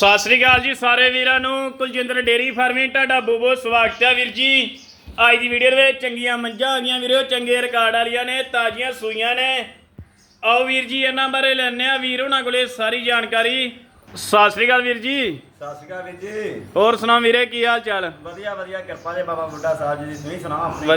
ਸਤਿ ਸ੍ਰੀ ਅਕਾਲ ਜੀ ਸਾਰੇ ਵੀਰਾਂ ਨੂੰ। ਕੁਲਜਿੰਦਰ ਡੇਰੀ ਫਾਰਮਿੰਗ ਤੁਹਾਡਾ ਬਹੁਤ ਸਵਾਗਤ ਹੈ ਵੀਰ ਜੀ। ਅੱਜ ਦੀ ਵੀਡੀਓ ਦੇ ਵਿੱਚ ਚੰਗੀਆਂ ਮੱਝਾਂ ਆ ਗਈਆਂ ਵੀਰੋ ਚੰਗੇ ਰਿਕਾਰਡ ਵਾਲੀਆਂ ਨੇ ਤਾਜ਼ੀਆਂ ਸੂਈਆਂ ਨੇ। ਆਓ ਵੀਰ ਜੀ ਇਹਨਾਂ ਬਾਰੇ ਲੈਣੇ ਆ ਵੀਰ ਉਹਨਾਂ ਕੋਲੇ ਸਾਰੀ ਜਾਣਕਾਰੀ। ਸਤਿ ਸ੍ਰੀ ਅਕਾਲ ਵੀਰ ਜੀ। ਸਤਿ ਸ਼੍ਰੀ ਅਕਾਲ ਵੀਰ ਜੀ। ਹੋਰ ਸੁਣਾਓ ਵੀਰੇ ਕੀ ਹਾਲ ਚਾਲ? ਵਧੀਆ ਵਧੀਆ ਕਿਰਪਾ ਦੇ ਬਾਬਾ ਬੁੱਢਾ ਸਾਹਿਬ ਜੀ ਦੀ ਤੁਸੀਂ ਸੁਣਾਓ ਆਪਣੀ।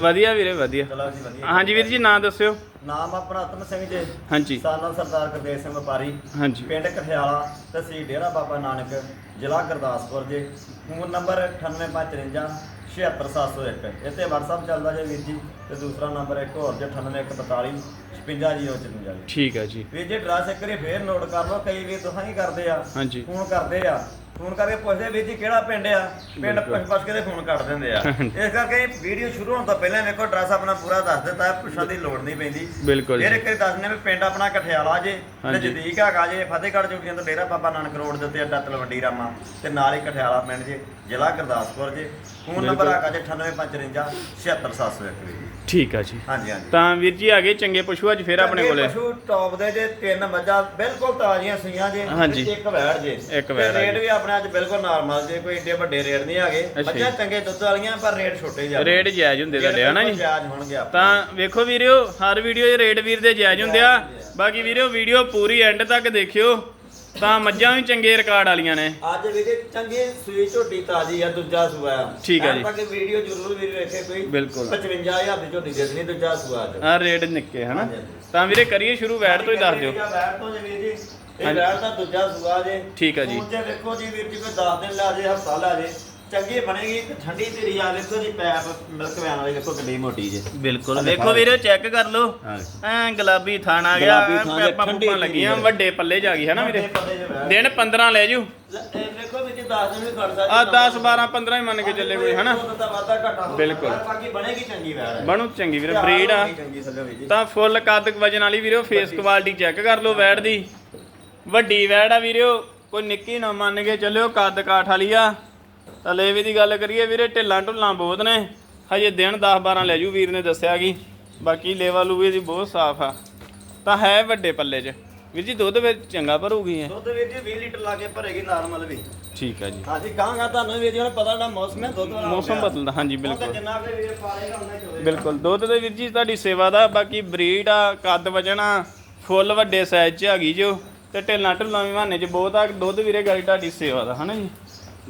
ਵਧੀਆ ਵੀਰੇ ਵਧੀਆ। ਚਲੋ ਜੀ ਵਧੀਆ। ਹਾਂਜੀ ਵੀਰ ਜੀ ਨਾਂ ਦੱਸਿਓ। ਨਾਮ ਆਪਣਾ ਆਤਮ ਸਿੰਘ ਜੀ। ਹਾਂਜੀ। ਸਾਨਾ ਸਰਦਾਰ ਗੁਰਦੇਵ ਸਿੰਘ ਵਪਾਰੀ। ਹਾਂਜੀ। ਪਿੰਡ ਕਠਿਆਲਾ ਤਹਿਸੀਲ ਡੇਰਾ ਬਾਬਾ ਨਾਨਕ ਜ਼ਿਲ੍ਹਾ ਗੁਰਦਾਸਪੁਰ ਜੀ। ਫੋਨ ਨੰਬਰ 98553 76701 ਇੱਥੇ WhatsApp ਚੱਲਦਾ ਜੀ ਵੀਰ ਜੀ ਤੇ ਦੂਸਰਾ ਨੰਬਰ ਇੱਕ ਹੋਰ ਜੀ 98142 55054 ਠੀਕ ਹੈ ਜੀ। ਵੀਰ ਜੀ ਐਡਰੈਸ ਇੱਕ ਵਾਰੀ ਫੇਰ ਨੋਟ ਕਰ ਲਓ ਕਈ ਵੀ ਤੁਸਾਂ ਹੀ ਕਰਦੇ ਆ। ਹਾਂਜੀ। ਫੋਨ ਕਰਦੇ ਆ। ਫੋਨ ਕਰਕੇ ਪੁੱਛਦੇ ਵੀਰ ਜੀ ਕਿਹੜਾ ਪਿੰਡ ਆ? ਪਿੰਡ। ਪੁੱਛ ਪੁੱਛ ਕੇ ਤੇ ਫੋਨ ਕੱਟ ਦਿੰਦੇ ਆ। ਇਸ ਕਰਕੇ ਵੀਡੀਓ ਸ਼ੁਰੂ ਹੋਣ ਤੋਂ ਪਹਿਲਾਂ ਵੇਖੋ ਐਡਰੈਸ ਆਪਣਾ ਪੂਰਾ ਦੱਸ ਦਿੱਤਾ ਹੈ ਪੁੱਛਣ ਦੀ ਲੋੜ ਨਹੀਂ ਪੈਂਦੀ। ਬਿਲਕੁਲ ਫਿਰ ਇੱਕ ਵਾਰੀ ਦੱਸਨੇ ਵੀ ਪਿੰਡ ਆਪਣਾ ਕਠਿਆਲਾ ਜੇ ਤੇ। ਜਦੀਕ ਹੈਗਾ ਜੇ ਫਤਿਹਗੜ੍ਹ ਚੌਕੀਆਂ ਤੋਂ ਡੇਰਾ ਬਾਬਾ ਨਾਨਕ ਰੋਡ ਦੇ ਉੱਤੇ ਅੱਡਾ ਤਲਵੰਡੀ ਰਾਮਾ ਤੇ ਨਾਲ ਹੀ ਕਠਿਆਲਾ ਪਿੰਡ ਜੇ ਜ਼ਿਲ੍ਹਾ ਗੁਰਦਾਸਪੁਰ ਜੇ। Phone number. ਹੈਗਾ ਜੇ 9855 76701 ਵੀਰ ਜੀ। ਠੀਕ ਹੈ ਜੀ। ਹਾਂਜੀ ਹਾਂਜੀ। ਤਾਂ ਵੀਰ ਜੀ ਆ ਗਏ ਚੰਗੇ ਪਸ਼ੂ ਅੱਜ ਫਿਰ ਆਪਣੇ ਕੋਲੇ। ਪਸ਼ੂ ਟੌਪ ਦੇ ਜੇ ਤਿੰਨ ਮੱਝਾਂ ਬਿਲਕੁਲ ਤਾਜ਼ੀਆਂ ਸੂਈਆਂ ਜੇ ਹਾਂਜੀ। ਇੱਕ ਵੈੜ ਜੇ। ਇੱਕ ਵੈੜ ਆ ਰੇਟ। ਵੀ ਆਪਣੇ ਅੱਜ ਬਿਲਕੁਲ ਨਾਰਮਲ ਜੇ ਕੋਈ ਏਡੇ ਵੱਡੇ ਰੇਟ ਨਹੀਂ ਹੈਗੇ। ਅੱਛਾ ਮੱਝਾਂ। ਚੰਗੇ ਦੁੱਧ ਵਾਲੀਆਂ ਪਰ ਰੇਟ ਛੋਟੇ ਜਾਂਦੇ ਰੇਟ ਜਾਇਜ਼ ਹੁੰਦੇ ਤੁਹਾਡੇ ਹਨਾ ਜੀ? ਜਾਇਜ਼ ਹੋਣਗੇ ਆਪਣੇ। ਤਾਂ ਵੇਖੋ ਵੀਰਿਓ ਹਰ ਵੀਡੀਓ 'ਚ ਰੇਟ ਵੀਰ ਦੇ ਜਾਇਜ਼ ਹੁੰਦੇ ਆ। ਬਾਕੀ ਵੀਰਿਓ ਵੀਡੀਓ ਪੂਰੀ ਐਂਡ ਤੱਕ ਦੇਖਿਓ। ਤਾਂ ਮੱਝਾਂ ਵੀ ਚੰਗੇ ਰਿਕਾਰਡ ਵਾਲੀਆਂ ਨੇ ਅੱਜ ਵੀ ਜੇ ਚੰਗੀ ਸੂਈ ਝੋਟੀ ਤਾਜ਼ੀ ਆ ਦੂਜਾ ਸੂਆ ਠੀਕ ਆ ਜੀ। ਤੱਕ ਵੀਡੀਓ ਜ਼ਰੂਰ ਵੀਰ ਵੇਖੇ ਕੋਈ ਬਿਲਕੁਲ। 55000 ਦੀ ਝੋਟੀ ਦੇਣੀ ਦੂਜਾ ਸੂਆ ਅੱਜ ਆ ਰੇਟ ਨਿੱਕੇ ਹਨਾ ਹਾਂਜੀ, ਹਾਂਜੀ। ਤਾਂ ਵੀਰੇ ਕਰੀਏ ਸ਼ੁਰੂ ਵੈਟ ਤੋਂ ਹੀ ਦੱਸ ਦਿਓ ਵੈਟ ਤੋਂ ਜੀ ਵੀਰ ਜੀ ਇਹ ਹਾਂਜੀ। ਵੈਟ ਦਾ ਦੂਜਾ ਸੂਆ ਜੇ ਠੀਕ ਆ ਜੀ। ਹੁਣ ਜੇ ਵੇਖੋ ਜੀ ਵੀਰ ਜੀ ਕੋਈ 10 ਦਿਨ ਲਾ ਜੇ ਹਫਤਾ ਲਾ ਜੇ ਚੰਗੀ ਬਣੇਗੀ ਤੇ ਠੰਡੀ ਧੀਰੀ ਆ ਵੇਖੋ ਜੀ ਪੈਪ ਮਿਲਕ ਵੈਨ ਵਾਲੀ ਵੇਖੋ ਕਿੰਨੀ ਮੋਟੀ ਜੇ। ਬਿਲਕੁਲ। ਵੇਖੋ ਵੀਰੇ ਚੈੱਕ ਕਰ ਲਓ। ਐ ਗੁਲਾਬੀ ਥਾਣ ਆ ਗਿਆ ਗੁਲਾਬੀ ਥਾਣ, ਪੈਪਾਂ ਠੰਡੀ ਪੁੱਪਾਂ ਲੱਗੀਆਂ ਧੀਰੀ ਵੱਡੇ ਪੱਲੇ ਜਾ ਗਈ ਹਨਾ ਵੀਰੇ? ਵੱਡੇ ਪੱਲੇ 'ਚ ਵੈਟ। ਦਿਨ 15 ਲੈ ਜੂ। ਲੈ, ਇਹ ਵੇਖੋ ਵੀਰ ਜੀ 10 ਦਿਨ ਵੀ ਖੜ ਸਕਦੀ ਆ। 10 12 15 ਹੀ ਮੰਨ ਕੇ ਚੱਲੇ ਕੋਈ ਹਨਾ ਦੁੱਧ ਦਾ ਵਾਧਾ ਘਾਟਾ ਹੋ ਬਿਲਕੁਲ। ਸਕਦਾ, ਬਾਕੀ ਬਣੇਗੀ ਚੰਗੀ ਵੈਟ ਬਣੂ ਚੰਗੀ ਵੀਰੇ ਬਰੀਡ ਆ। ਚੰਗੀ ਥੱਲੇ ਵੀਰ ਜੀ। ਤਾਂ ਫੁੱਲ ਕੱਦ ਵਜਨ ਵਾਲੀ ਵੀਰੋ ਫੇਸ ਕੁਆਲਿਟੀ ਚੈੱਕ ਕਰ ਲਓ ਵੈੜ ਦੀ। ਵੱਡੀ ਵੈੜ ਆ ਵੀਰੋ ਕੋਈ ਨਿੱਕੀ ਨਾ ਮੰਨ ਕੇ ਚੱਲਿਓ ਕੱਦ ਕਾਠ ਵਾਲੀ ਆ। ਤਾਂ ਲੇਵੇ ਦੀ ਗੱਲ ਕਰੀਏ ਵੀਰੇ ਢਿੱਲਾਂ ਢੁੱਲਾਂ ਬਹੁਤ ਨੇ। ਹਜੇ ਦਿਨ 10 12 ਲੈ ਜੂ ਵੀਰ ਨੇ ਦੱਸਿਆ ਕੀ। ਬਾਕੀ ਲੇਵਾ ਲੂਵੇ ਦੀ ਬਹੁਤ ਸਾਫ਼ ਆ। ਤਾਂ ਹੈ ਵੱਡੇ ਪੱਲੇ 'ਚ। ਵੀਰ ਜੀ ਦੁੱਧ ਵਿੱਚ ਚੰਗਾ ਭਰੂਗੀ ਹੈ ਦੁੱਧ ਵੀਰ ਜੀ 20 ਲੀਟਰ ਲਾ ਕੇ ਭਰੇਗੀ ਨਾਰਮਲ ਵੀ। ਠੀਕ ਆ ਜੀ। ਹਾਂਜੀ ਕਹਾਂਗਾ ਤੁਹਾਨੂੰ ਵੀਰ ਜੀ ਹੁਣ ਪਤਾ ਨਾ ਮੌਸਮ ਹੈ ਦੁੱਧ ਵਾਲਾ ਮੌਸਮ। ਬਦਲਦਾ ਹਾਂਜੀ ਬਿਲਕੁਲ। ਜਿੰਨਾ ਵੀ ਵੀਰ ਪਾਲੇਗਾ ਉਹਨਾਂ ਚੋਵੇਗਾ। ਬਿਲਕੁਲ। ਦੁੱਧ ਦੇ ਵੀਰ ਜੀ ਤੁਹਾਡੀ ਸੇਵਾ ਦਾ ਬਾਕੀ ਬਰੀਡ ਆ ਕੱਦ ਵਜਨ ਆ ਫੁੱਲ ਵੱਡੇ ਸਾਈਜ਼ 'ਚ ਹੈਗੀ ਜੋ। ਤੇ ਢਿੱਲਾਂ ਢੁੱਲਾਂ ਵੀ ਬਹਾਨੇ 'ਚ ਬਹੁਤ ਆ। ਦੁੱਧ ਵੀਰੇ ਗਾੜੀ ਤੁਹਾਡੀ ਸੇਵਾ ਦਾ ਹਨਾ ਜੀ?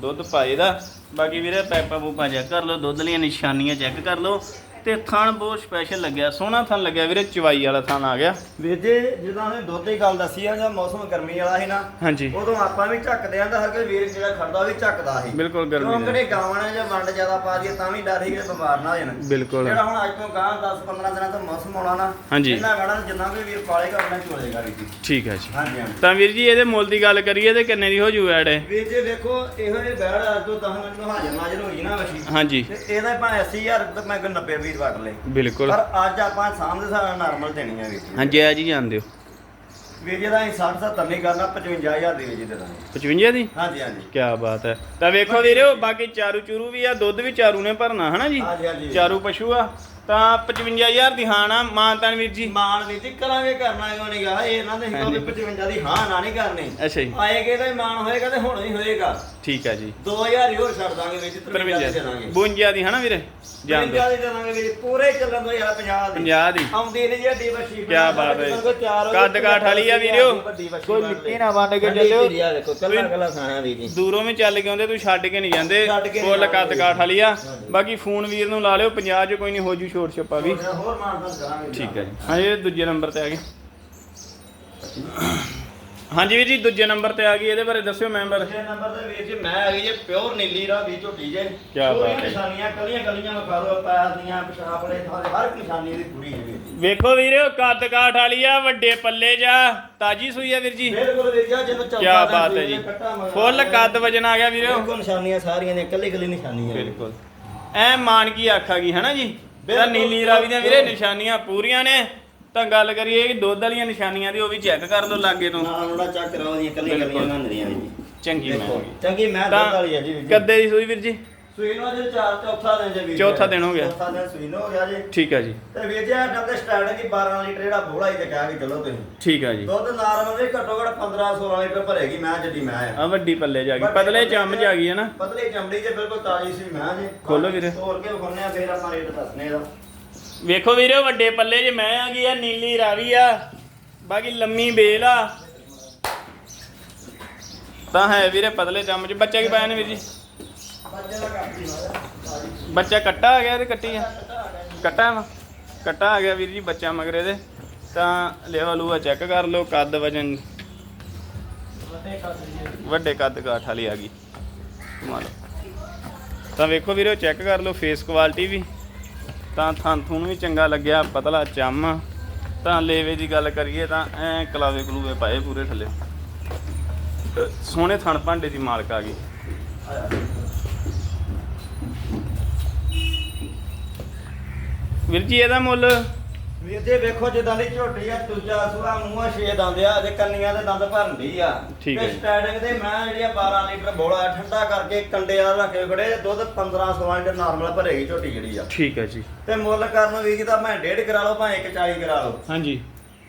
ਦੁੱਧ ਪਾਏ ਦਾ ਬਾਕੀ ਵੀਰੇ ਪੈਪਾ ਪੂਪਾ ਚੈੱਕ ਕਰ ਲਓ, ਦੁੱਧ ਦੀਆਂ ਨਿਸ਼ਾਨੀਆਂ ਚੈੱਕ ਕਰ ਲਓ। ਤੇ ਥਣ ਬਹੁਤ ਸਪੈਸ਼ਲ ਲੱਗਿਆ ਸੋਹਣਾ ਥਣ ਲੱਗਿਆ ਵੀਰੇ ਚਵਾਈ ਵਾਲਾ ਥਣ ਆ ਗਿਆ। ਵੀਰ ਜੀ ਜਦੋਂ ਉਹਨੇ ਦੁੱਧ ਦੀ ਗੱਲ ਦੱਸੀ ਆ ਜਾਂ ਮੌਸਮ ਗਰਮੀ ਵਾਲਾ ਸੀ ਨਾ ਹਾਂਜੀ। ਉਦੋਂ ਆਪਾਂ ਵੀ ਝੱਕਦੇ ਆਂ ਤਾਂ ਹਰ ਕੋਈ ਵੀਰ ਜਿਹੜਾ ਖੜਦਾ ਵੀ ਝੱਕਦਾ ਸੀ। ਬਿਲਕੁਲ ਗਰਮੀ ਕਿਉਂਕਿ ਦੇ ਜਿਹੜੇ ਗਾਵਾਂ ਨੇ ਜਾਂ ਵੰਡ ਜ਼ਿਆਦਾ ਪਾ ਦਈਏ ਤਾਂ ਵੀ ਡਰ ਸੀ ਕਿ ਬਿਮਾਰ ਨਾ ਹੋ ਜਾਣ। ਬਿਲਕੁਲ। ਜਿਹੜਾ ਹੁਣ ਅੱਜ ਤੋਂ ਗਾਂ 10 15 ਦਿਨਾਂ ਤੋਂ ਮੌਸਮ ਆਉਣਾ ਨਾ ਹਾਂਜੀ। ਇਹਨਾਂ ਗਾਣਾ ਜਿੰਨਾ ਵੀ ਵੀਰ ਪਾਲੇਗਾ ਉਹਨਾਂ ਚੋਲੇਗਾ ਵੀਰ ਜੀ। ਠੀਕ ਹੈ ਜੀ। ਹਾਂਜੀ ਹਾਂਜੀ। ਤਾਂ ਵੀਰ ਜੀ ਇਹਦੇ ਮੁੱਲ ਦੀ ਗੱਲ ਕਰੀਏ ਤੇ ਕਿੰਨੇ ਦੀ ਹੋ ਜੂ ਐਡ? ਇਹ? ਵੀਰ ਜੀ ਵੇਖੋ ਇਹੋ ਜਿਹੇ ਬੈੜ ਅੱਜ ਤੋਂ 10 ਮਿੰਟ ਤੋਂ ਹਾਜ਼ਰ ਨਾਜ਼ਰ ਹੋਈ ਨਾ ਵਸ਼ੀ ਹਾਂਜੀ। ਤੇ ਇਹਦਾ ਭਾਵੇਂ 80000 ਤੇ ਮੈਂ ਕੋਈ 90 ਵੀਰ ਵਟ ਲੇ ਬਿਲਕੁਲ। ਪਰ ਅੱਜ ਆਪਾਂ ਸਾਹਮਣੇ ਸਾਰਾ ਨਾਰਮਲ ਦੇਣੀ ਆ ਵੀਰ ਜੀ। ਹਾਂਜੀ ਆ ਜੀ ਜਾਣ ਦਿਓ ਵੀਰ ਜੀ ਦਾ ਅਸੀਂ 60 70 ਨਹੀਂ ਕਰਨਾ 55000 ਦੀ ਜੀ ਦੇ ਦਾਂਗੇ। 55 ਦੀ? ਹਾਂਜੀ ਹਾਂਜੀ। ਕੀ ਬਾਤ ਹੈ। ਤਾਂ ਵੇਖੋ ਵੀਰੋ ਬਾਕੀ ਚਾਰੂ ਚੂਰੂ ਵੀ ਆ ਦੁੱਧ ਵੀ ਚਾਰੂ ਨੇ ਭਰਨਾ ਹਨਾ ਜੀ? ਹਾਂਜੀ ਹਾਂਜੀ। ਚਾਰੂ ਪਸ਼ੂ ਆ। ਤਾਂ 55000 ਦੀ ਹਾਨ ਆ ਮਾਨਤਨ ਵੀਰ ਜੀ। ਮਾਨ ਵੀਰ ਜੀ ਕਰਾਂਗੇ ਕਰਨਾ ਕਿਉਂ ਨਹੀਂ ਗਾ? ਇਹ ਇਹਨਾਂ ਦੇ ਹਾਂਜੀ। ਕੋਲ 55 ਦੀ ਹਾਂ ਨਾ ਨਹੀਂ ਕਰਨੀ। ਅੱਛਾ ਜੀ। ਆਏਗੇ ਤਾਂ ਹੀ ਮਾਨ ਹੋਏਗਾ ਤੇ ਹੁਣ ਹੀ ਹੋਏਗਾ। ਠੀਕ ਹੈ ਜੀ। 2000 ਹੀ ਹੋਰ ਛੱਡ ਦਾਂਗੇ ਵਿੱਚ 53 ਦੀ ਦੇ। 53 ਦਾਂਗੇ 52 ਦੀ ਹਨਾ ਵੀਰੇ? ਜਾਣ ਦਿਓ 53 ਦੀ ਦੇ ਦਾਂਗੇ ਵੀਰ ਪੂਰੇ ਚੱਲਣ ਦੋ ਯਾਰ 50 ਦੀ। 50 ਦੀ। ਆਉਂਦੀ ਨਹੀਂ ਜੀ ਡੀ ਵਸ਼ੀ ਕਿਆ ਬਾਤ ਹੈ। ਕੱਦ ਕਾਠ ਵਾਲੀ ਆ ਵੀਰੋ। ਕੋਈ ਮਿੱਟੀ ਨਾ ਵੰਡ ਕੇ ਚੱਲਿਓ। ਦੇਖੋ ਕੱਲਾ ਕੱਲਾ ਖਾਣਾ ਵੀਰ ਜੀ। ਦੂਰੋਂ ਵੀ ਚੱਲ ਕੇ ਆਉਂਦੇ ਤੂੰ ਛੱਡ ਕੇ ਨਹੀਂ ਜਾਂਦੇ। ਕੇ ਫੁੱਲ। ਕੱਦ ਕਾਠ ਵਾਲੀ ਆ। ਬਾਕੀ ਫੋਨ ਵੀਰ ਨੂੰ ਲਾ ਲਿਓ 50 ਚ ਕੋਈ ਨਹੀਂ ਹੋ ਜੂ ਛੋਟ ਛੱਪਾ ਵੀ। ਹੋਰ ਕਰਾਂਗੇ। ਠੀਕ ਹੈ ਜੀ। ਹਾਂ ਇਹ ਦੂਜੇ ਨੰਬਰ ਤੇ ਆ ਗਏ। ਹਾਂਜੀ ਵੀਰ ਜੀ ਦੂਜੇ ਨੰਬਰ ਤੇ ਆ ਗਈ ਇਹਦੇ ਬਾਰੇ ਦੱਸਿਓ ਮੈਂਬਰ। ਦੂਜੇ ਨੰਬਰ ਤੇ ਵੀਰ ਜੀ ਮੈਂ ਹੈਗੀ ਜੇ ਪਿਓਰ ਨੀਲੀ ਰਾ ਵੀ ਝੋਟੀ ਜੇ। ਕਿਆ ਪੂਰੀ ਬਾਤ ਹੈ। ਨਿਸ਼ਾਨੀਆਂ ਕਲੀਆਂ ਕਲੀਆਂ ਵਿਖਾ ਲਓ ਪੈਰ ਦੀਆਂ ਪਿਸ਼ਾਬ ਵਾਲੇ ਥਾਲੇ ਹਰ ਇੱਕ ਨਿਸ਼ਾਨੀ ਦੀ ਪੂਰੀ ਹੈ ਵੀਰ ਜੀ। ਵੇਖੋ ਵੀਰੇ ਕੱਦ ਕਾਠ ਵਾਲੀ ਆ ਵੱਡੇ ਪੱਲੇ ਜਾ ਤਾਜੀ ਸੂਈ ਆ ਵੀਰ ਜੀ। ਬਿਲਕੁਲ ਵੀਰ ਜੀ ਕੀ ਬਾਤ ਹੈ ਜੀ। ਫੁੱਲ ਕੱਦ ਵਜਨ ਆ ਗਿਆ ਵੀਰੇ। ਬਿਲਕੁਲ ਨਿਸ਼ਾਨੀਆਂ ਸਾਰੀਆਂ ਨੇ ਕੱਲੀ ਕੱਲੀ ਨਿਸ਼ਾਨੀਆਂ ਨੇ। ਬਿਲਕੁਲ। ਐ ਮਾਨ ਕੀ ਆਖਾ ਗਈ ਹੈ ਨਾ ਜੀ? ਤਾਂ। ਨੀਲੀ ਰਾਵੀ ਦੀਆਂ ਵੀਰੇ ਨਿਸ਼ਾਨੀਆਂ ਪੂਰੀਆਂ ਨੇ। ਤਾਂ ਗੱਲ ਕਰੀਏ ਕਿ ਦੁੱਧ ਵਾਲੀਆਂ ਨਿਸ਼ਾਨੀਆਂ ਦੀ ਉਹ ਵੀ ਚੈੱਕ ਕਰ ਲਓ ਲਾਗੇ ਤੋਂ। ਨਾਲ ਉਹਦਾ ਚੱਕ ਕਰਾਓ ਦੀਆਂ ਕੱਲੀਆਂ। ਕੱਲੀਆਂ ਨੰਦਰੀਆਂ ਜੀ। ਚੰਗੀ ਮੈਂ। ਚੰਗੀ ਮੈਂ ਦੁੱਧ ਵਾਲੀ ਹੈ ਜੀ ਵੀਰ ਜੀ। ਕੱਦੇ ਦੀ ਸੂਈ ਵੀਰ ਜੀ। ਸੂਈ ਨੂੰ ਅਜੇ ਚਾਰ ਚੌਥਾ ਦਿਨ ਜੇ ਵੀਰ ਜੀ। ਚੌਥਾ ਦਿਨ ਹੋ ਗਿਆ। ਚੌਥਾ ਦਿਨ ਸੂਈ ਨੂੰ ਹੋ ਗਿਆ ਜੀ। ਠੀਕ ਹੈ ਜੀ। ਤੇ ਵੀਰ ਜੀ ਆਟਮ ਦੇ ਸਟਾਰਟਿੰਗ ਹੀ 12 ਲੀਟਰ ਜਿਹੜਾ ਬੋਲਾ ਹੀ ਤੇ ਕਹਿ ਕੇ ਚਲੋ ਤੁਸੀਂ। ਠੀਕ ਹੈ ਜੀ। ਦੁੱਧ ਨਾਰਮਲ ਦੇ ਘੱਟੋ ਘੱਟ 15 16 ਲੀਟਰ ਭਰੇਗੀ ਮੈਂ ਜੱਦੀ ਮੈਂ ਆ। ਆ ਵੱਡੀ ਪੱਲੇ ਜਾ ਗਈ। ਪਤਲੇ ਚੰਮ ਜਾ ਗਈ ਹੈ ਨਾ। ਪਤਲੀ ਚਮੜੀ ਜੇ ਬਿਲਕੁਲ ਤਾਜੀ ਸੀ ਮੈਂ ਜੀ। ਖੋਲੋ ਵੀਰੇ। ਤੋੜ ਕੇ ਵਿਖਾਉਂਦੇ ਆ? ਫੇਰ ਆਪਾਂ ਰੇਟ ਦੱਸਨੇ ਦਾ ਵੇਖੋ ਵੀਰੇ ਵੱਡੇ ਪੱਲੇ 'ਚ ਮੈਂ ਆ ਗਈ ਆ ਨੀਲੀ ਰਾਵੀ ਆ ਬਾਕੀ ਲੰਮੀ ਬੇਲ ਆ। ਤਾਂ ਹੈ ਵੀਰੇ ਪਤਲੇ ਚੰਮ 'ਚ ਬੱਚਾ ਕੀ ਪਾਇਆ ਨੇ ਵੀਰ ਜੀ? ਬੱਚਾ ਕੱਟਾ ਆ ਗਿਆ ਤੇ ਕੱਟੀ ਆ। ਕੱਟਾ ਵਾ। ਕੱਟਾ ਆ ਗਿਆ ਵੀਰ ਜੀ ਬੱਚਾ ਮਗਰੇ ਦੇ ਤਾਂ ਲੈਵਾ ਲੂਆ ਚੈੱਕ ਕਰ ਲਓ, ਕੱਦ ਵਜਨ। ਵੱਡੇ ਕੱਦ ਕਾਠ ਵਾਲੀ ਆ ਗਈ। ਕਮਾਲ ਤਾਂ ਵੇਖੋ ਵੀਰੋ ਚੈੱਕ ਕਰ ਲਓ ਫੇਸ ਕੁਆਲਿਟੀ ਵੀ। ਤਾਂ ਥਣ ਥੂਨ ਵੀ ਚੰਗਾ ਲੱਗਿਆ, ਪਤਲਾ ਚੰਮ। ਤਾਂ ਲੇਵੇ ਦੀ ਗੱਲ ਕਰੀਏ ਤਾਂ ਐ ਕਲਾਵੇ ਕਲੂਵੇ ਪਾਏ ਪੂਰੇ ਥੱਲੇ। ਸੋਹਣੇ ਥਣ ਭਾਂਡੇ ਦੀ ਮਾਲਕ ਆ ਗਈ। ਵੀਰ ਜੀ ਇਹਦਾ ਮੁੱਲ? ਵੀਰ ਜੀ ਵੇਖੋ ਜਿੱਦਾਂ ਦੀ ਝੋਟੀ ਆ ਦੂਜਾ ਸੂਆ ਮੂੰਹਾਂ ਛੇ ਦੰਦ ਆ ਤੇ ਕੰਨੀਆਂ ਦੇ ਦੰਦ ਭਰਨ ਦੀ ਆ। ਠੀਕ ਹੈ ਦੇ ਮੈਂ ਜਿਹੜੀ ਆ 12 ਲੀਟਰ ਬੋਲਾ ਠੰਡਾ ਕਰਕੇ ਕੰਡੇ ਵਾਲਾ ਰੱਖ ਕੇ ਖੜੇ ਦੁੱਧ 15 16 ਲੀਟਰ ਨਾਰਮਲ ਭਰੇਗੀ ਝੋਟੀ ਜਿਹੜੀ ਆ। ਠੀਕ ਹੈ ਜੀ। ਤੇ ਮੁੱਲ ਕਰਨ ਵੀਰ ਜੀ ਦਾ ਮੈਂ 1.5 ਕਰਾ ਲਓ ਭਾਵੇਂ 140 ਕਰਾ ਲਓ। ਹਾਂਜੀ।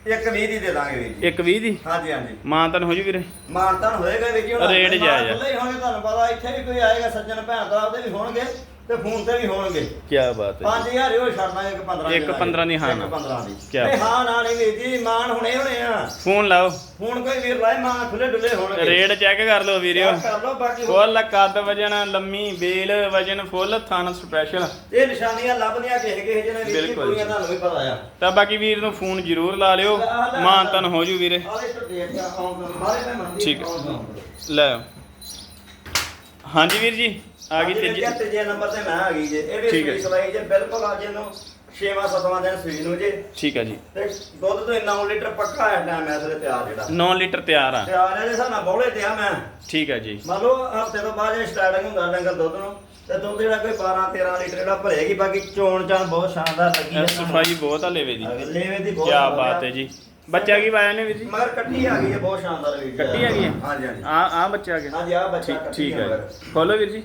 ਇੱਕ 20 ਦੀ ਦੇ ਦਾਂਗੇ ਵੀਰ ਜੀ। ਇੱਕ 20 ਦੀ? ਹਾਂਜੀ ਹਾਂਜੀ। ਮਾਂ ਤਾਂ ਹੋ ਜੂ ਵੀਰੇ? ਮਾਨਤਾਨ ਹੋਏਗਾ ਵੀਰ ਜੀ ਰੇਟ ਜਾਇਜ਼ ਆ। ਖੁੱਲੇ ਹੀ ਹੋਣਗੇ ਤੁਹਾਨੂੰ ਪਤਾ ਇੱਥੇ ਵੀ ਕੋਈ ਆਏਗਾ ਸੱਜਣ ਭੈਣ ਭਰਾ ਉਹਦੇ ਵੀ ਹੋਣਗੇ। ਤੇ ਫੋਨ ਤੇ ਵੀ ਹੋਣਗੇ। ਕੀ ਬਾਤ ਹੈ 5000 ਉਹ ਛੱਡ ਦਾਂਗੇ ਇੱਕ 15 ਇੱਕ 15 ਦੀ ਹਾਂ। ਨਾ। 15 ਦੀ। ਕਿਆ ਤੇ ਹਾਂ ਨਾ ਨਹੀਂ ਵੀਰ ਜੀ ਮਾਨ ਹੁਣੇ ਹੋਣੇ ਆ। ਫੋਨ ਲਾਓ। ਹੁਣ ਕੋਈ ਵੀਰ ਲਾਏ ਮਾਂ ਖੁੱਲੇ ਡੁੱਲੇ ਹੋਣਗੇ। ਰੇਟ ਚੈੱਕ ਕਰ ਲਓ ਵੀਰਿਓ। ਕਰ ਲਓ ਬਾਕੀ ਫੁੱਲ ਕੱਦ ਵਜਨ ਲੰਮੀ ਬੇਲ ਵਜਨ ਫੁੱਲ ਥਣ ਸਪੈਸ਼ਲ ਇਹ ਨਿਸ਼ਾਨੀਆਂ ਲੱਭਦੀਆਂ ਕਿਸੇ ਕਿਸੇ ਜਿਹਨੇ ਵੀਰ ਜੀ। ਕੁੜੀਆਂ ਤੁਹਾਨੂੰ ਵੀ ਪਤਾ ਆ। ਤਾਂ ਬਾਕੀ ਵੀਰ ਨੂੰ ਫੋਨ ਜ਼ਰੂਰ ਲਾ ਲਿਓ। ਮਾਂ ਤਨ ਹੋ ਜੂ ਵੀਰੇ। ਠੀਕ। ਲੈ। ਹਾਂਜੀ ਵੀਰ ਜੀ। ਆ ਗਈ ਤੀਜੀ ਤੀਜੇ ਨੰਬਰ ਤੇ ਮੈਂ ਆ ਗਈ ਜੇ। ਇਹ ਵੀ ਠੀਕ ਹੈ। ਸੂਈ ਸਵਾਈ ਜੇ ਬਿਲਕੁਲ ਅੱਜ ਇਹਨੂੰ 6ਵਾਂ 7ਵਾਂ ਦਿਨ ਸੂਈ ਨੂੰ ਜੇ। ਠੀਕ ਹੈ ਜੀ। ਤੇ ਦੁੱਧ ਤੋਂ 9 ਲੀਟਰ ਪੱਕਾ ਹੈ ਟਾਈਮ ਐ ਸਰੇ ਤਿਆਰ ਜਿਹੜਾ। 9 ਲੀਟਰ ਤਿਆਰ ਆ। ਤਿਆਰ ਹੈ ਜੇ ਸਾਨਾ ਬੋਲੇ ਤੇ ਆ ਮੈਂ। ਠੀਕ ਹੈ ਜੀ। ਮੰਨ ਲਓ ਹਫ਼ਤੇ ਤੋਂ ਬਾਅਦ ਜੇ ਸਟਾਰਟਿੰਗ ਹੁੰਦਾ ਡੰਗਰ ਦੁੱਧ ਨੂੰ ਤੇ ਦੁੱਧ ਜਿਹੜਾ ਕੋਈ 12 13 ਲੀਟਰ ਜਿਹੜਾ ਭਰੇਗੀ ਬਾਕੀ ਚੋਣ ਚਾਣ ਬਹੁਤ ਸ਼ਾਨਦਾਰ ਲੱਗੀ ਇਹ ਸਫ਼ਾਈ ਬਹੁਤ ਆ ਲੇਵੇ ਦੀ। ਲੇਵੇ ਦੀ ਕੀ ਬਹੁਤ ਜ਼ਿਆਦਾ ਬਾਤ ਹੈ ਜੀ। ਬੱਚਾ ਕੀ ਪਾਇਆ ਨੇ ਵੀਰ ਜੀ? ਮਗਰ ਕੱਟੀ ਆ ਗਈ ਹੈ ਬਹੁਤ ਸ਼ਾਨਦਾਰ ਜੀ। ਕੱਟੀ ਹੈਗੀ ਹੈ? ਹਾਂਜੀ ਹਾਂਜੀ। ਆ ਆ ਬੱਚਾ ਆ ਗਿਆ। ਹਾਂਜੀ ਆ ਬੱਚਾ ਠੀਕ ਕੱਟੀ ਠੀਕ ਹੈ। ਜੀ। ਖੋਲੋ ਵੀਰ ਜੀ।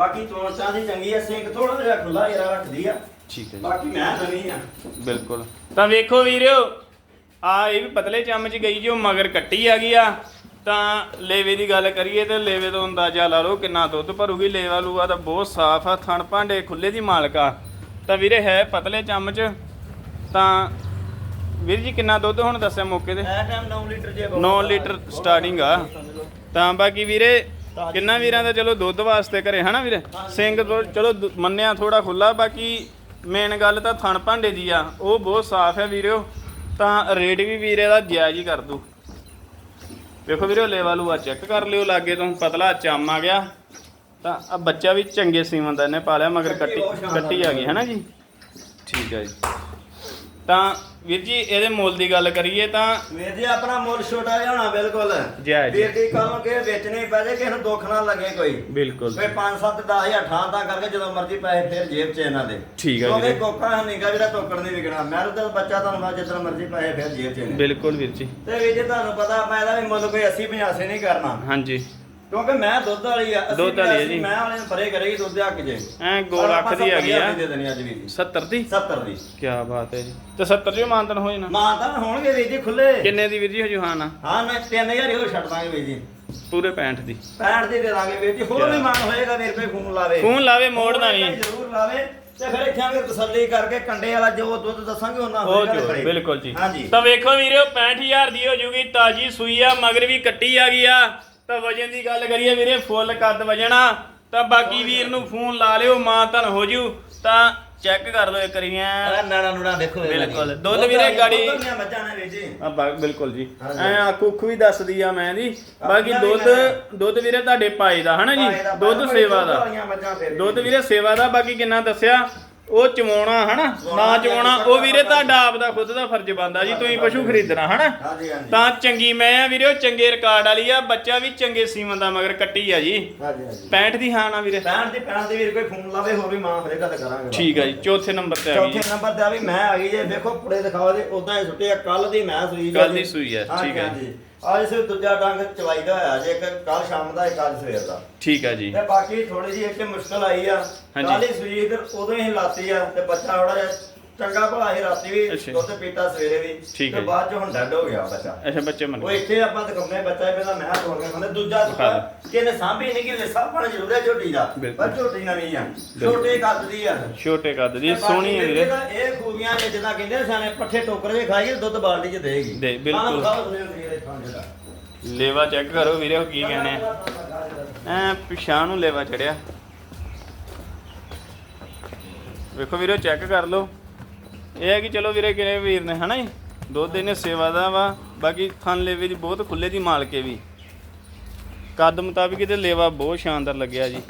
ਬਾਕੀ ਚੋਣ ਚਾਣ ਦੀ ਚੰਗੀ ਹੈ ਸਿੰਕ ਥੋੜਾ ਜਿਹਾ ਖੁੱਲਾ ਜਿਹਾ ਰੱਖਦੀ ਆ। ਠੀਕ ਹੈ ਜੀ। ਬਾਕੀ ਮੈਂ ਨਵੀਂ ਆ। ਬਿਲਕੁਲ। ਤਾਂ ਵੇਖੋ ਵੀਰਿਓ ਆ ਇਹ ਵੀ ਪਤਲੇ ਚਮਚ ਗਈ ਜੋ ਮਗਰ ਕੱਟੀ ਆ ਗਈ ਆ। ਤਾਂ ਲੇਵੇ ਦੀ ਗੱਲ ਕਰੀਏ ਤੇ ਲੇਵੇ ਤੋਂ ਅੰਦਾਜ਼ਾ ਲਾ ਲਓ ਕਿੰਨਾ ਦੁੱਧ ਭਰੂਗੀ। ਲੇਵਾ ਲੂਆ ਤਾਂ ਬਹੁਤ ਸਾਫ਼ ਆ ਥਣ ਭਾਂਡੇ ਖੁੱਲੇ ਦੀ ਮਾਲਕ ਆ। ਤਾਂ ਵੀਰੇ ਹੈ ਪਤਲੇ ਚਮਚ ਤਾਂ ਵੀਰ ਜੀ ਕਿੰਨਾ ਦੁੱਧ ਹੁਣ ਦੱਸਿਆ ਮੌਕੇ ਤੇ? ਇਹ ਟਾਈਮ 9 ਲੀਟਰ ਜੇ 9 ਲੀਟਰ ਸਟਾਰਟਿੰਗ ਆ। ਤਾਂ ਬਾਕੀ ਵੀਰੇ ਕਿੰਨਾ ਵੀਰਾਂ ਦਾ ਚਲੋ ਦੁੱਧ ਵਾਸਤੇ ਘਰੇ ਹਨਾ ਵੀਰੇ? ਸਿੰਘ ਚਲੋ ਦੁ- ਮੰਨਿਆ ਥੋੜਾ ਖੁੱਲਾ ਬਾਕੀ ਮੇਨ ਗੱਲ ਤਾਂ ਥਣ ਭਾਂਡੇ ਦੀ ਆ। ਉਹ ਬਹੁਤ ਸਾਫ਼ ਹੈ ਵੀਰਿਓ ਤਾਂ ਰੇਟ ਵੀ ਵੀਰੇ ਦਾ ਜਾਇਜ਼ ਹੀ ਕਰ ਦੂ। ਵੇਖੋ ਵੀਰੇ ਲੈਵਲ ਲੂਆ ਚੈੱਕ ਕਰ ਲਿਓ ਲਾਗੇ ਤੋਂ ਪਤਲਾ ਚੰਮ ਆ ਗਿਆ। ਤਾਂ ਆ ਬੱਚਾ ਵੀ ਚੰਗੇ ਸੀਮਨ ਦਾ ਇਹਨੇ ਪਾਲਿਆ ਮਗਰ ਕੱਟੀ ਕੱਟੀ ਆ ਗਈ ਹੈ ਨਾ ਜੀ? ਠੀਕ ਹੈ ਜੀ। ਤਾਂ ਵੀਰ ਜੀ ਇਹਦੇ ਮੁੱਲ ਦੀ ਗੱਲ ਕਰੀਏ ਤਾਂ ਵੀਰ ਜੀ ਆਪਣਾ ਮੁੱਲ ਛੋਟਾ ਜਿਹਾ ਹੋਣਾ ਬਿਲਕੁਲ। ਵੀਰ ਜੀ ਕੱਲ ਕੇ ਵੇਚਣੇ ਪੈ ਜੇ ਕਿਸੇ ਨੂੰ ਦੁੱਖ ਨਾ ਲੱਗੇ ਕੋਈ। ਬਿਲਕੁਲ ਫੇ 5 7 10000 ਠਾਂ ਤਾਂ ਕਰਕੇ ਜਦੋਂ ਮਰਜ਼ੀ ਪੈਸੇ ਫੇਰ ਜੇਬ 'ਚ ਇਹਨਾਂ ਦੇ। ਠੀਕ ਆ ਕਿਉਂਕਿ ਵੀਰੇ। ਕੋਕਾ ਨਹੀਂਗਾ ਜਿਹੜਾ ਟੋਕਣ ਨਹੀਂ ਵਿਕਣਾ। ਮੈਂ ਤਾਂ ਬੱਚਾ ਤੁਹਾਨੂੰ ਮੈਂ ਜਿੱਦਾਂ ਮਰਜ਼ੀ ਪੈਸੇ ਫੇਰ ਜੇਬ 'ਚ ਇਹਨੇ ਬਿਲਕੁਲ ਵੀਰ ਜੀ। ਤੇ ਵੀਰ ਜੀ ਤੁਹਾਨੂੰ ਪਤਾ ਮੈਂ ਇਹਦਾ ਵੀ ਮੁੱਲ ਕੋਈ 80 85 ਨਹੀਂ ਕਰਨਾ। ਹਾਂਜੀ। ਕਿਉਂਕਿ ਮੈਂ ਦੁੱਧ ਵਾਲੀ ਆ 80 ਦੁੱਧ ਵਾਲੀ ਆ 85 ਜੀ। ਮੈਂ ਵਾਲੇ ਨੂੰ ਪਰੇ ਕਰੇਗੀ ਦੁੱਧ ਦੇ ਹੱਕ ਜੇ ਐ ਅੱਖ ਆਪਾਂ ਦੀ ਹੈਗੀ ਆ। 70 ਦੇ ਦੇਣੀ ਅੱਜ ਵੀ। 70 ਦੀ? 70 ਦੀ। ਕੀ ਬਾਤ ਹੈ ਜੀ। ਤੇ 70 ਜੋ ਮਾਨਤਨ ਹੋ ਜਾਣਾ। ਮਾਂ ਤਾਂ ਹੋਣਗੇ ਵੀਰ ਜੀ ਖੁੱਲੇ ਕਿੰਨੇ ਦੀ ਵੀਰ ਜੀ ਹਾਂ ਨਾ। ਹਾਂ ਮੈਂ 3000 ਹੀ ਹੋਰ ਛੱਡ ਦਾਂਗੇ ਵੀਰ ਜੀ। ਪੂਰੇ 65 ਦੀ। 65 ਦੀ ਦੇ ਦਾਂਗੇ ਵੀਰ ਜੀ। ਹੋਰ ਵੀ ਮਨ ਹੋਏਗਾ ਵੀਰ ਕੋਈ ਫੋਨ ਲਾਵੇ। ਫੋਨ ਲਾਵੇ ਮੋੜਨਾ ਨਹੀਂ। ਜ਼ਰੂਰ ਲਾਵੇ। ਤੇ ਫਿਰ ਇੱਥੇ ਆ ਕੇ ਤਸੱਲੀ ਕਰਕੇ ਕੰਡੇ ਵਾਲਾ ਜੋ ਦੁੱਧ ਦੱਸਾਂਗੇ ਉਹਨਾਂ ਤੇ ਜੋ। ਬਿਲਕੁਲ ਜੀ। ਹਾਂਜੀ। ਤਾਂ ਵੇਖੋ ਵੀਰੋ 65000 ਦੀ ਹੋ ਜੂਗੀ ਤਾਜੀ ਸੂਈ ਆ ਮਗਰ ਵੀ ਕੱਟੀ ਆ ਗਈ ਆ। ਤਾਂ ਵਜਨ ਦੀ ਗੱਲ ਕਰੀਏ ਵੀਰੇ ਫੁੱਲ ਕੱਦ ਵਜਣਾ। ਤਾਂ ਬਾਕੀ ਵੀਰ ਨੂੰ ਫੋਨ ਲਾ ਲਿਓ ਮਾਂ ਧਨ ਹੋ ਜੂ। ਤਾਂ ਚੈੱਕ ਕਰ ਲਓ ਇੱਕ ਵਾਰੀਆਂ ਆ ਨਾੜਾ ਨੂੜਾ ਦੇਖੋ ਜੀ। ਬਿਲਕੁਲ। ਦੁੱਧ ਵੀਰੇ ਗਾੜੀ- ਮੱਝਾਂ ਨੇ ਵੀਰ ਜੀ। ਆ ਬਿਲਕੁਲ ਜੀ। ਐ ਆ ਕੁੱਖ ਵੀ ਦੱਸਦੀ ਆ ਮੈਂ ਦੀ ਬਾਕੀ ਦੁੱਧ ਦੁੱਧ ਵੀਰੇ ਤੁਹਾਡੇ ਪਾਈ ਦਾ ਹਨਾ ਜੀ? ਦੁੱਧ ਸੇਵਾ ਦਾ। ਦੁੱਧ ਵੀਰੇ ਸੇਵਾ ਦਾ ਬਾਕੀ ਕਿੰਨਾ ਦੱਸਿਆ? ਉਹ ਚਵਾਉਣਾ ਹਨਾ? ਨਾ ਚਵਾਉਣਾ ਉਹ ਵੀਰੇ ਤੁਹਾਡਾ ਆਪ ਦਾ ਖੁਦ ਦਾ ਫਰਜ਼ ਬਣਦਾ ਜੀ ਤੁਸੀਂ ਪਸ਼ੂ ਖਰੀਦਣਾ ਹਨਾ? ਹਾਂਜੀ ਹਾਂਜੀ। ਤਾਂ ਚੰਗੀ ਮੈਂ ਆ ਵੀਰੇ ਉਹ ਚੰਗੇ ਰਿਕਾਰਡ ਵਾਲੀ ਆ ਬੱਚਾ ਵੀ ਚੰਗੇ ਸੀਮਨ ਦਾ ਮਗਰ ਕੱਟੀ ਆ ਜੀ। ਹਾਂਜੀ ਹਾਂਜੀ। 65 ਦੀ ਹਾਂ ਨਾ ਵੀਰੇ? ਪੈਣ ਦੀ ਪੈਣ ਦੀ ਵੀਰ ਕੋਈ ਫੋਨ ਲਾਵੇ ਹੋਰ ਵੀ ਮਾਂ ਫਰੇ ਗੱਲ ਕਰਾਂਗੇ ਠੀਕ ਆ ਜੀ ਚੌਥੇ ਨੰਬਰ ਤੇ ਆ ਗਈ ਚੌਥੇ ਨੰਬਰ ਤੇ ਆ ਵੀ ਮੈਂ ਆ ਗਈ ਜੇ ਦੇਖੋ ਪੁੜੇ ਦਿਖਾਓ ਜੇ ਉਦਾਂ ਹੀ ਸੁੱਟੇ ਆ ਕੱਲ ਦੀ ਮੈਂ ਸੂਈ ਜੀ। ਕੱਲ੍ਹ ਦੀ ਸੂਈ ਹਾਂਜੀ, ਠੀਕ ਹੈ। ਹਾਂਜੀ। ਅੱਜ ਸਿਰ ਦੂਜਾ ਡੰਗ ਚਵਾਈ ਦਾ ਹੋਇਆ ਜੇ ਇੱਕ ਕੱਲ ਸ਼ਾਮ ਦਾ ਇੱਕ ਅੱਜ ਸਵੇਰ ਦਾ। ਠੀਕ ਆ ਜੀ। ਤੇ ਬਾਕੀ ਥੋੜੀ ਜਿਹੀ ਇੱਥੇ ਮੁਸ਼ਕਲ ਆਈ ਆ। ਕੱਲ ਹੀ ਸੂਈ ਤੇ ਉਦੋਂ ਹੀ ਲਾਤੀ ਆ ਤੇ ਬੱਚਾ ਥੋੜਾ ਜਿਹਾ ਚੰਗਾ ਭਲਾ ਸੀ ਰਾਤੀ ਵੀ। ਦੁੱਧ ਪੀਤਾ ਸਵੇਰੇ ਵੀ ਤੇ। ਬਾਅਦ ਚ ਹੁਣ ਡੈਡ ਹੋ ਗਿਆ ਬੱਚਾ। ਅੱਛਾ ਬੱਚੇ ਮੰਨ ਉਹ ਇੱਥੇ ਆਪਾਂ ਦਿਖਾਉਂਦੇ ਬੱਚਾ ਇਹ ਪਹਿਲਾਂ ਮੈਂ ਤੋੜ ਕੇ ਖਾਂਦੇ ਦੂਜਾ ਕਿਨੇ ਸਾਂਭੀ ਨਹੀਂ ਕਿ ਸਭ ਬਣ ਜ਼ਰੂਰ ਹੈ ਝੋਟੀ ਦਾ। ਪਰ ਝੋਟੀ ਨਵੀਂ ਆ। ਛੋਟੇ ਕੱਦ ਦੀ ਆ। ਛੋਟੇ ਕੱਦ ਦੀ ਸੋਹਣੀ ਹੈ ਵੀਰੇ। ਇਹ ਖੂਬੀਆਂ ਨੇ ਜਿੱਦਾਂ ਕਹਿੰਦੇ ਸਿਆਣੇ ਪੱਠੇ ਟੋਕਰ ਜੇ ਖਾਈਏ ਦੁੱਧ ਬਾਲਟੀ ਚ ਦੇਗੀ। ਦੇ, ਬਿਲਕੁਲ। ਲੇਵਾ ਚੈੱਕ ਕਰੋ ਵੀਰੇ, ਉਹ ਕੀ ਕਹਿੰਦੇ ਆ। ਐ ਪਿਛਾਂ ਨੂੰ ਲੇਵਾ ਚੜਿਆ। ਵੇਖੋ ਵੀਰੇ ਚੈੱਕ ਕਰ ਲਓ। ਇਹ ਹੈ ਕਿ ਚਲੋ ਵੀਰੇ ਕਿਨੇ ਵੀਰ ਨੇ, ਹਨਾ ਜੀ? ਦੁੱਧ ਇਹਨੇ ਸੇਵਾ ਦਾ ਵਾ, ਬਾਕੀ ਥਣ ਲੇਵੇ ਦੀ ਬਹੁਤ ਖੁੱਲੇ ਦੀ ਮਾਲਕੇ ਵੀ। ਕੱਦ ਮੁਤਾਬਿਕ ਇਹਦੇ ਲੇਵਾ ਬਹੁਤ ਸ਼ਾਨਦਾਰ ਲੱਗਿਆ ਜੀ।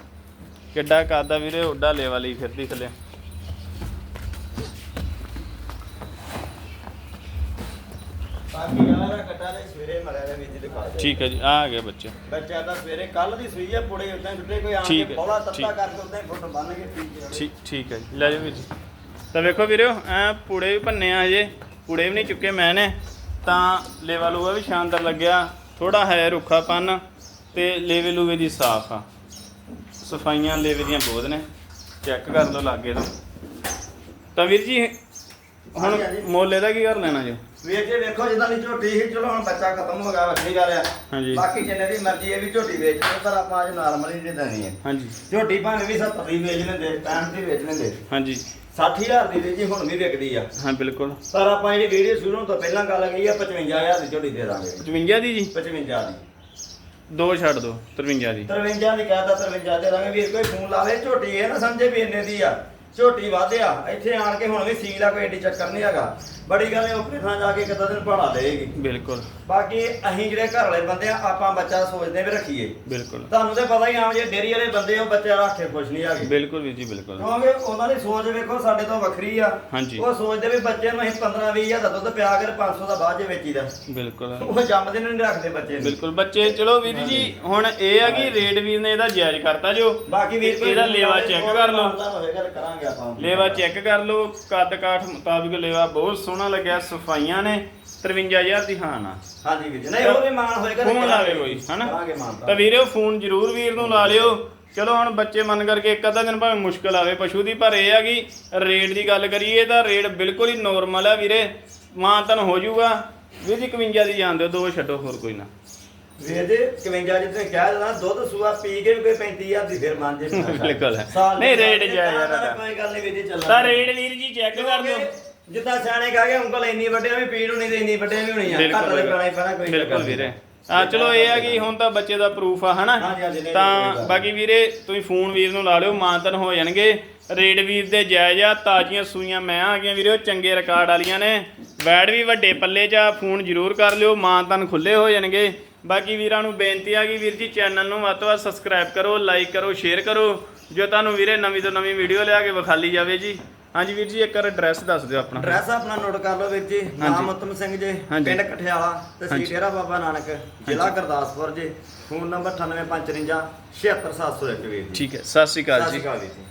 ਕਿੱਡਾ ਕੱਦ ਆ ਵੀਰੇ ਓਡਾ ਲੇਵਾ ਲਈ ਫਿਰਦੀ ਥੱਲੇ। ਬਾਕੀ ਯਾਰ ਕਟਾ ਦੇ ਸਵੇਰੇ ਮਰਿਆ ਦੇ ਵਿੱਚ ਦਿਖਾ ਦੇ ਠੀਕ ਹੈ ਜੀ ਆ ਆ ਗਏ ਬੱਚੇ। ਬੱਚਾ ਤਾਂ ਸਵੇਰੇ ਕੱਲ ਦੀ ਸੂਈ ਆ ਪੁੜੇ ਉਦਾਂ ਛੁੱਟੇ ਕੋਈ ਠੀਕ ਕੇ ਹੈ, ਠੀਕ। ਤੱਤਾ ਕਰਕੇ ਉਦਾਂ ਫੁੱਟ ਬੰਨ ਕੇ ਪੀ ਕੇ ਠੀਕ ਠੀਕ ਹੈ ਜੀ ਲੈ ਜਾਓ ਵੀਰ ਜੀ। ਤਾਂ ਵੇਖੋ ਵੀਰੋ ਐ ਪੂੜੇ ਵੀ ਭੰਨੇ ਆ ਹਜੇ ਪੂੜੇ ਵੀ ਨਹੀਂ ਚੁੱਕੇ ਮੈਂ ਨੇ। ਤਾਂ ਲੇਵਾ ਲੂਆ ਵੀ ਸ਼ਾਨਦਾਰ ਲੱਗਿਆ ਥੋੜਾ ਹੈ ਰੁੱਖਾਪਨ ਤੇ ਲੇਵੇ ਲੂਵੇ ਦੀ ਸਾਫ਼ ਆ। ਸਫਾਈਆਂ ਲੇਵੇ ਦੀਆਂ ਬਹੁਤ ਨੇ ਚੈੱਕ ਕਰ ਲਓ ਲਾਗੇ ਤੋਂ। ਤਾਂ ਵੀਰ ਜੀ ਹੁਣ ਹਾਂਜੀ, ਹਾਂਜੀ। ਮੋਲੇ ਦਾ ਕੀ ਕਰ ਲੈਣਾ ਜੀ? ਕੇ ਵੇਖੋ ਜਿੱਦਾਂ ਦੀ ਝੋਟੀ ਸੀ ਚਲੋ ਹੁਣ ਬੱਚਾ ਖਤਮ ਹੋ ਗਿਆ ਵੱਖਰੀ ਗੱਲ ਆ। ਹਾਂਜੀ। ਬਾਕੀ ਜਿੰਨੇ ਦੀ ਮਰਜ਼ੀ ਇਹ ਵੀ ਝੋਟੀ ਵੇਚ ਲਓ ਪਰ ਆਪਾਂ ਅੱਜ ਨਾਰਮਲੀ ਨਹੀਂ ਦੇਣੀ ਹੈ ਹਾਂਜੀ। ਝੋਟੀ ਭਾਵੇਂ ਵੀ 70 ਦੀ ਵੇਚ ਲੈਂਦੇ 65 ਦੀ ਵੇਚ ਲੈਂਦੇ। ਹਾਂਜੀ। 60000 ਦੀ ਜੀ ਹੁਣ ਵੀ ਵਿਕਦੀ ਆ। ਹਾਂ ਬਿਲਕੁਲ। ਪਰ ਆਪਾਂ ਜਿਹੜੀ ਵੀਡੀਓ ਸ਼ੁਰੂ ਤੋਂ ਪਹਿਲਾਂ ਗੱਲ ਕਹੀ ਆ 55000 ਦੀ ਝੋਟੀ ਦੇ ਦਾਂਗੇ। 55 ਦੀ ਜੀ? 55 ਦੀ। ਦੋ ਛੱਡ ਦੋ 53 ਦੀ। 53 ਦੀ ਕਹਤਾ 53 ਦੇ ਦਾਂਗੇ। ਵੀਰ ਕੋਈ ਫੋਨ ਲਾਵੇ ਝੋਟੀ ਇਹ ਨਾ ਸਮਝੇ ਵੀ ਇੰਨੇ ਦੀ ਆ। ਝੋਟੀ ਵਾਧਿਆ ਇੱਥੇ ਆਣ ਕੇ ਹੁਣ ਵੀ ਸੀਲ ਆ ਕੋਈ ਏਡੀ ਚੱਕਰ ਨਹੀਂ ਹੈਗਾ। ਬੜੀ ਗੱਲ ਹੈ ਉੱਪਰੇ ਥਾਂ ਜਾ ਕੇ ਕਿੱਦਾਂ ਦਿਨ ਪੜਾ ਦੇਗੀ ਬਿਲਕੁਲ। ਬਾਕੀ ਅਸੀਂ ਜਿਹੜੇ ਘਰ ਵਾਲੇ ਬੰਦੇ ਆ ਆਪਾਂ ਬੱਚਾ ਸੋਚਦੇ ਵੀ ਰੱਖੀਏ। ਬਿਲਕੁਲ। ਤੁਹਾਨੂੰ ਤੇ ਪਤਾ ਹੀ ਆਮ ਜੇ ਡੇਰੀ ਵਾਲੇ ਬੰਦੇ ਉਹ ਬੱਚਾ ਰੱਖ ਕੇ ਖੁਸ਼ ਨਹੀਂ ਹੈਗੇ। ਬਿਲਕੁਲ ਜੀ ਬਿਲਕੁਲ। ਕਿਉਂਕਿ ਉਹਨਾਂ ਦੀ ਸੋਚ ਵੇਖੋ ਸਾਡੇ ਤੋਂ ਵੱਖਰੀ ਆ। ਹਾਂਜੀ। ਉਹ ਸੋਚਦੇ ਵੀ ਬੱਚੇ ਨੂੰ ਅਸੀਂ 15 20 ਹਜ਼ਾਰ ਦਾ ਦੁੱਧ ਪਿਆ ਕਰ 500 ਦਾ ਬਾਅਦ ਚ ਵੇਚੀਦਾ ਬਿਲਕੁਲ। ਉਹ ਜੰਮਦੇ ਨੂੰ ਨਹੀਂ ਰੱਖਦੇ ਬੱਚੇ ਨੂੰ। ਬਿਲਕੁਲ। ਬੱਚੇ ਚਲੋ ਵੀਰ ਜੀ ਹੁਣ ਇਹ ਆ ਕਿ ਰੇਟ ਵੀਰ ਨੇ ਇਹਦਾ ਜਾਇਜ਼ ਕਰਤਾ ਜੋ। ਬਾਕੀ ਵੀਰ ਇਹਦਾ ਲੇਵਾ ਚੈੱਕ ਕਰ ਲਓ। ਕਰਾਂਗੇ ਆਪਾਂ। ਲੇਵਾ ਚੈੱਕ ਕਰ ਲਓ। ਕੱਦ ਕਾਠ ਮੁਤਾਬਿਕ ਲੇਵਾ ਬਹੁਤ ਸੋਹਣਾ ਲੱਗਿਆ ਸਫਾਈਆਂ ਨੇ 53000 ਦੀ ਹਾਂ ਨਾ। ਹਾਂਜੀ ਵੀਰ ਜੀ ਨਹੀਂ ਉਹ ਵੀ ਮਾਨ ਹੋਏਗਾ ਤਾਂ ਫੋਨ ਲਾਵੇ। ਕੋਈ ਹਨਾ? ਕਰਾਂਗੇ ਤਾਂ। ਮਾਨਤਾਨ ਵੀਰੇ ਫੋਨ ਜ਼ਰੂਰ ਵੀਰ ਨੂੰ ਲਾ ਲਿਓ। ਚਲੋ ਹੁਣ ਬੱਚੇ ਮੰਨ ਕਰਕੇ ਇੱਕ ਅੱਧਾ ਦਿਨ ਭਾਵੇਂ ਮੁਸ਼ਕਲ ਆਵੇ ਪਸ਼ੂ ਦੀ ਪਰ ਇਹ ਆ ਕਿ ਰੇਟ ਦੀ ਗੱਲ ਕਰੀਏ ਤਾਂ ਰੇਟ ਬਿਲਕੁਲ ਹੀ ਨੋਰਮਲ ਆ ਵੀਰੇ। ਮਾਂ ਤਨ ਹੋ ਜਾਊਗਾ। ਵੀਰ ਜੀ 51 ਦੀ ਜਾਣ ਦਿਓ ਦੋ ਛੱਡੋ ਹੋਰ ਕੋਈ ਨਾ। ਵੀਰ ਜੀ 51 ਜਿੱਥੇ ਕਹਿ ਦੇਣਾ ਦੁੱਧ ਸੂਆ ਪੀ ਕੇ ਵੀ ਕੋਈ 35000 ਦੀ ਫਿਰ ਮੰਨ ਜੇ। ਬਿਲਕੁਲ। ਨਹੀਂ, ਰੇਟ ਸਾਲ ਦੇ ਜਾਇਜ਼ ਆ ਤਾਂ ਇਹਦਾ। ਕੋਈ ਗੱਲ ਨਹੀਂ ਵੀਰ ਜੀ ਚੱਲਣਾ ਤਾਂ ਰੇਟ ਵੀਰ ਜੀ ਚੈੱਕ ਕਰ ਦਿਓ। ਜਿੱਦਾਂ ਸਿਆਣੇ ਕਹ ਗਏ ਉਂਗਲ ਇੰਨੀ ਵੱਡਿਆਂ ਵੀ ਪੀੜ ਹੋਣੀ ਤੇ ਇੰਨੀ ਵੱਡਿਆਂ ਵੀ ਹੋਣੀ ਆ। ਘੱਟ ਦੇ ਪੈਣਾ ਹੀ ਪੈਣਾ ਕੋਈ ਬਿਲਕੁਲ। ਵੀਰੇ। ਆ ਚਲੋ ਇਹ ਆ ਕਿ ਹੁਣ ਤਾਂ ਬੱਚੇ ਦਾ ਪ੍ਰੂਫ ਆ ਹਨਾ? ਹਾਂਜੀ, ਹਾਂਜੀ, ਨਹੀਂ, ਕੋਈ ਤਾਂ ਬਾਕੀ ਵੀਰੇ ਤੁਸੀਂ ਫੋਨ ਵੀਰ ਨੂੰ ਲਾ ਲਿਓ ਮਾਨਤਨ ਹੋ ਜਾਣਗੇ। ਰੇਡ ਵੀਰ ਦੇ ਜਾਇਜ਼ ਆ ਤਾਜ਼ੀਆਂ ਸੂਈਆਂ ਮੈਂ ਆ ਗਈਆਂ ਵੀਰੇ ਉਹ ਚੰਗੇ ਰਿਕਾਰਡ ਵਾਲੀਆਂ ਨੇ। ਵੈਡ ਵੀ ਵੱਡੇ ਪੱਲੇ 'ਚ ਆ ਫੋਨ ਜ਼ਰੂਰ ਕਰ ਲਿਓ ਮਾਨਤਨ ਖੁੱਲੇ ਹੋ ਜਾਣਗੇ। ਬਾਕੀ ਵੀਰਾਂ ਨੂੰ ਬੇਨਤੀ ਆ ਕਿ ਵੀਰ ਜੀ ਚੈਨਲ ਨੂੰ ਵੱਧ ਤੋਂ ਵੱਧ ਸਬਸਕ੍ਰਾਈਬ ਕਰੋ ਲਾਈਕ ਕਰੋ ਸ਼ੇਅਰ ਕਰੋ। ਜੋ ਤੁਹਾਨੂੰ ਵੀਰੇ ਨਵੀਂ ਤੋਂ ਨਵੀਂ ਵੀਡੀਓ ਲਿਆ ਕੇ ਵਿਖਾਲੀ ਜਾਵੇ ਜੀ। ਹਾਂਜੀ ਵੀਰ ਜੀ ਇੱਕ ਵਾਰ ਐਡਰੈਸ ਦੱਸ ਦਿਓ ਆਪਣਾ। ਐਡਰੈਸ ਆਪਣਾ ਨੋਟ ਕਰ ਲਓ ਵੀਰ ਜੀ ਨਾਮ ਉਤਮ ਸਿੰਘ ਜੀ। ਪਿੰਡ ਕਠਿਆਲਾ ਤਹਿਸੀਲ। ਡੇਰਾ ਬਾਬਾ ਨਾਨਕ ਜ਼ਿਲ੍ਹਾ ਗੁਰਦਾਸਪੁਰ ਜੀ। ਫੋਨ ਨੰਬਰ 9855 76701 ਵੀਰ ਜੀ। ਠੀਕ ਹੈ ਸਤਿ ਸ਼੍ਰੀ ਅਕਾਲ ਸਤਿ ਜੀ ਸ਼੍ਰੀ ਅਕਾਲ ਵੀਰ ਜੀ।